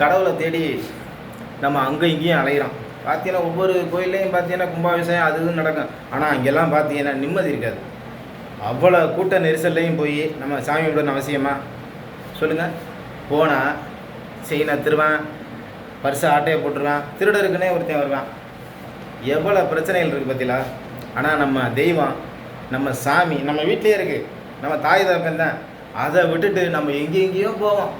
கடவுளை தேடி நம்ம அங்கே இங்கேயும் அலையிறோம். பார்த்தீங்கன்னா ஒவ்வொரு கோயில்லையும் பார்த்தீங்கன்னா கும்பாபிஷேகம் அது இதுன்னு நடக்கும். ஆனால் அங்கெல்லாம் பார்த்தீங்கன்னா நிம்மதி இருக்காது. அவ்வளோ கூட்ட நெரிசல்லையும் போய் நம்ம சாமி கும்பிடணும் அவசியமா? சொல்லுங்கள் போனால் செயினை திருவான் பரிசு ஆட்டையை போட்டுருவான் திருடருக்குன்னே ஒருத்தன் வருவான். எவ்வளோ பிரச்சனைகள் இருக்குது பார்த்தீங்களா? ஆனால் நம்ம தெய்வம் நம்ம சாமி நம்ம வீட்டிலே இருக்குது நம்ம தாய் தகப்பன் தான். அதை விட்டுட்டு நம்ம எங்கெங்கேயோ போவோம்.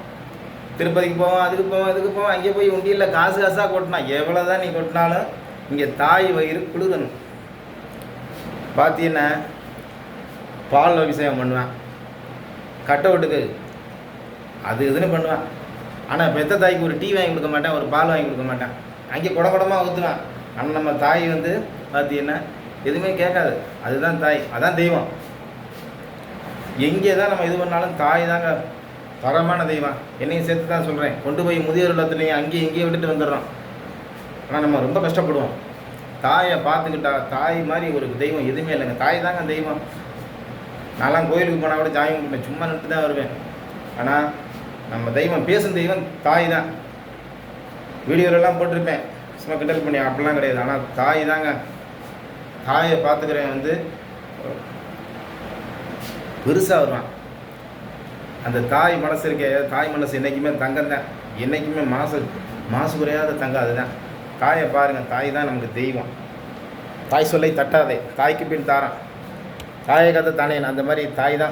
திருப்பதிக்கு போவோம் அதுக்கு போவோம் அதுக்கு போவோம் அங்கே போய் உண்டியில் காசு காசாக கொட்டினா எவ்வளோ தான் நீ கொட்டினாலும் இங்கே தாய் வயிறு குளிரணும். பார்த்தீங்கன்னா பால் அபிஷேகம் பண்ணுவேன். கட்ட விட்டுக்கு அது இதுன்னு பண்ணுவேன். ஆனால் பெத்த தாய்க்கு ஒரு டீ வாங்கி கொடுக்க மாட்டேன் ஒரு பால் வாங்கி கொடுக்க மாட்டேன். அங்கே குட குடமாக ஊற்றுவேன் ஆனால் நம்ம தாய் வந்து பார்த்தீங்கன்னா எதுவுமே கேட்காது. அதுதான் தாய் அதான் தெய்வம். எங்கே தான் நம்ம இது பண்ணாலும் தாய் தாங்க தரமான தெய்வம். என்னையும் சேர்த்து தான் சொல்கிறேன் கொண்டு போய் முதியோர் இல்லத்துலையும் அங்கேயும் இங்கேயும் விட்டுட்டு வந்துடுறோம். ஆனால் நம்ம ரொம்ப கஷ்டப்படுவோம். தாயை பார்த்துக்கிட்டா தாய் மாதிரி ஒரு தெய்வம் எதுவுமே இல்லைங்க. தாய் தாங்க தெய்வம். நான்லாம் கோயிலுக்கு போனால் கூட ஜாயின் கும்பிட்டேன் சும்மா நின்று தான் வருவேன். ஆனால் நம்ம தெய்வம் பேசும் தெய்வம் தாய் தான். வீடியோலெல்லாம் போட்டிருப்பேன். சும்மா கிண்டல் பண்ணி அப்படிலாம் கிடையாது. ஆனால் தாய் தாங்க. தாயை பார்த்துக்கிறேன் வந்து பெருசாக வருவான். அந்த தாய் மனசு இருக்க தாய் மனசு என்றைக்குமே தங்கம் தான். என்றைக்குமே மாசு மாசு குறையாத தங்கம் அதுதான். தாயை பாருங்கள் தாய் தான் நமக்கு தெய்வம். தாய் சொல்லை தட்டாதே. தாய்க்கு பின் தாரம் தாயை கதை தானே அந்த மாதிரி தாய் தான்.